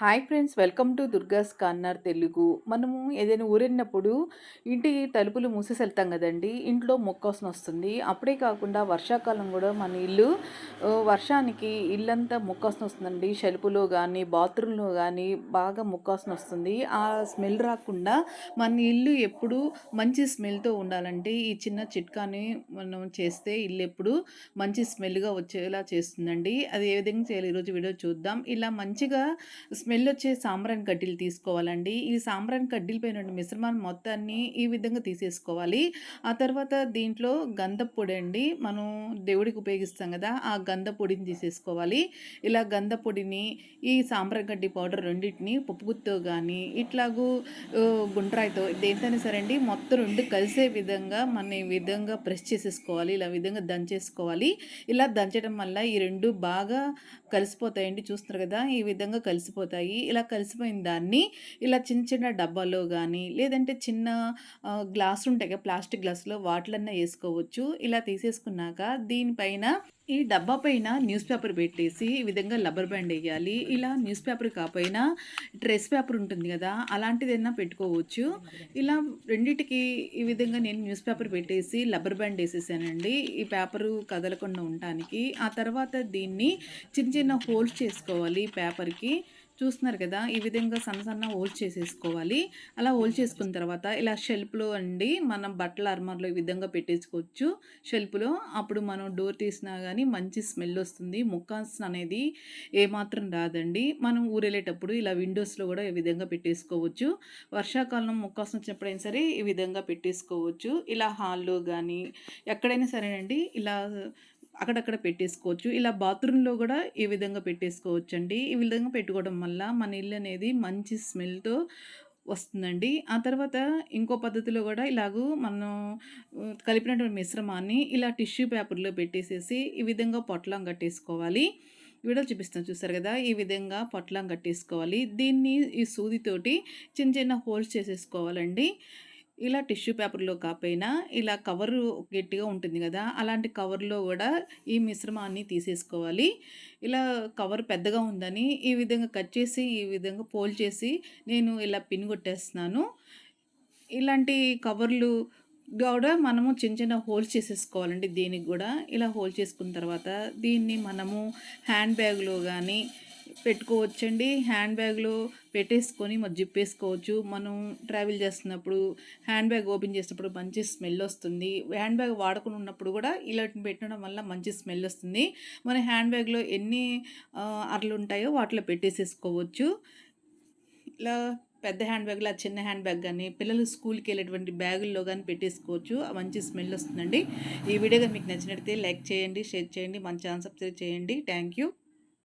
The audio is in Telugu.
Hi friends welcome to Durga's corner Telugu. మనము ఏదైనా ఊరెళ్ళినప్పుడు ఇంటి తలుపులు మూసేసి వెళ్తాం కదండి ఇంట్లో మొక్కోసం వస్తుంది. అప్పుడే కాకుండా వర్షాకాలం కూడా మన ఇల్లు వర్షానికి ఇల్లంతా మొక్కోసం వస్తుందండి. షెల్పులో కానీ బాత్రూంలో కానీ బాగా మొక్కోసం వస్తుంది. ఆ స్మెల్ రాకుండా మన ఇల్లు ఎప్పుడు మంచి స్మెల్తో ఉండాలంటే ఈ చిన్న చిట్కాని మనం చేస్తే ఇల్లు ఎప్పుడు మంచి స్మెల్గా వచ్చేలా చేస్తుందండి. అది ఏ విధంగా చేయాలి ఈరోజు వీడియో చూద్దాం. ఇలా మంచిగా స్మెల్ వచ్చే సాంబ్రాన్ కడ్డీలు తీసుకోవాలండి. ఈ సాంబ్రాన్ కడ్డీల పైన మిశ్రమాన్ని మొత్తాన్ని ఈ విధంగా తీసేసుకోవాలి. ఆ తర్వాత దీంట్లో గంధపొడి అండి. మనం దేవుడికి ఉపయోగిస్తాం కదా ఆ గంధపొడిని తీసేసుకోవాలి. ఇలా గంధపొడిని ఈ సాంబ్రాన్ కడ్డీ పౌడర్ రెండింటిని పప్పుగుత్తో కానీ ఇట్లాగూ గుండ్రాయితో దేనితోనే సరే అండి మొత్తం రెండు కలిసే విధంగా మనం ఈ విధంగా ప్రెస్ చేసేసుకోవాలి. ఇలా విధంగా దంచేసుకోవాలి. ఇలా దంచడం వల్ల ఈ రెండు బాగా కలిసిపోతాయండి. చూస్తున్నారు కదా ఈ విధంగా కలిసిపోతాయి. ఇలా కలిసిపోయిన దాన్ని ఇలా చిన్న చిన్న డబ్బాలో కానీ లేదంటే చిన్న గ్లాస్ ఉంటాయి కదా ప్లాస్టిక్ గ్లాసులో వాటిలన్నా వేసుకోవచ్చు. ఇలా తీసేసుకున్నాక దీనిపైన ఈ డబ్బా పైన న్యూస్ పేపర్ పెట్టేసి ఈ విధంగా లబ్బర్ బ్యాండ్ వేయాలి. ఇలా న్యూస్ పేపర్ కాకపోయినా డ్రెస్ పేపర్ ఉంటుంది కదా అలాంటిదైనా పెట్టుకోవచ్చు. ఇలా రెండిటికి ఈ విధంగా నేను న్యూస్ పేపర్ పెట్టేసి లబ్బర్ బ్యాండ్ వేసేసానండి. ఈ పేపరు కదలకుండా ఉండటానికి. ఆ తర్వాత దీన్ని చిన్న చిన్న హోల్స్ చేసుకోవాలి పేపర్కి. చూస్తున్నారు కదా ఈ విధంగా సన్న సన్న హోల్డ్ చేసేసుకోవాలి. అలా హోల్ చేసుకున్న తర్వాత ఇలా షెల్ఫ్లో అండి మనం బట్టల అర్మర్లో ఈ విధంగా పెట్టేసుకోవచ్చు. షెల్ఫ్లో అప్పుడు మనం డోర్ తీసినా కానీ మంచి స్మెల్ వస్తుంది. ముక్కాస్ అనేది ఏమాత్రం రాదండి. మనం ఊరెళ్ళేటప్పుడు ఇలా విండోస్లో కూడా ఈ విధంగా పెట్టేసుకోవచ్చు. వర్షాకాలం ముక్కాసం వచ్చినప్పుడైనా సరే ఈ విధంగా పెట్టేసుకోవచ్చు. ఇలా హాల్లో కానీ ఎక్కడైనా సరేనండి ఇలా అక్కడక్కడ పెట్టేసుకోవచ్చు. ఇలా బాత్రూంలో కూడా ఈ విధంగా పెట్టేసుకోవచ్చు అండి ఈ విధంగా పెట్టుకోవడం వల్ల మన ఇల్లు అనేది మంచి స్మెల్తో వస్తుందండి. ఆ తర్వాత ఇంకో పద్ధతిలో కూడా ఇలాగూ మనం కలిపినటువంటి మిశ్రమాన్ని ఇలా టిష్యూ పేపర్లో పెట్టేసేసి ఈ విధంగా పొట్లం కట్టేసుకోవాలి. వీడియో చూపిస్తాను చూసారు కదా ఈ విధంగా పొట్లం కట్టేసుకోవాలి. దీన్ని ఈ సూదితోటి చిన్న చిన్న హోల్స్ చేసేసుకోవాలండి. ఇలా టిష్యూ పేపర్లో కాకపోయినా ఇలా కవరు గట్టిగా ఉంటుంది కదా! అలాంటి కవర్లో కూడా ఈ మిశ్రమాన్ని తీసేసుకోవాలి. ఇలా కవర్ పెద్దగా ఉందని ఈ విధంగా కట్ చేసి ఈ విధంగా పోల్ చేసి నేను ఇలా పిన్ కొట్టేస్తున్నాను. ఇలాంటి కవర్లు కూడా మనము చిన్న చిన్న హోల్స్ చేసేసుకోవాలండి దీనికి కూడా. ఇలా హోల్ చేసుకున్న తర్వాత దీన్ని మనము హ్యాండ్ బ్యాగ్లో కానీ పెట్టుకోవచ్చండి. హ్యాండ్ బ్యాగ్లో పెట్టేసుకొని మరి జిప్పేసుకోవచ్చు. మనం ట్రావెల్ చేస్తున్నప్పుడు హ్యాండ్ బ్యాగ్ ఓపెన్ చేసినప్పుడు మంచి స్మెల్ వస్తుంది. హ్యాండ్ బ్యాగ్ వాడకుండా ఉన్నప్పుడు కూడా ఇలా పెట్టడం వల్ల మంచి స్మెల్ వస్తుంది. మన హ్యాండ్ బ్యాగ్లో ఎన్ని అరలు ఉంటాయో వాటిలో పెట్టేసేసుకోవచ్చు. ఇలా పెద్ద హ్యాండ్ బ్యాగ్లో చిన్న హ్యాండ్ బ్యాగ్ కానీ పిల్లలు స్కూల్కి వెళ్ళేటువంటి బ్యాగుల్లో కానీ పెట్టేసుకోవచ్చు. ఆ మంచి స్మెల్ వస్తుందండి. ఈ వీడియో మీకు నచ్చినట్లయితే లైక్ చేయండి షేర్ చేయండి మన ఛానల్ సబ్స్క్రైబ్ చేయండి. Thank you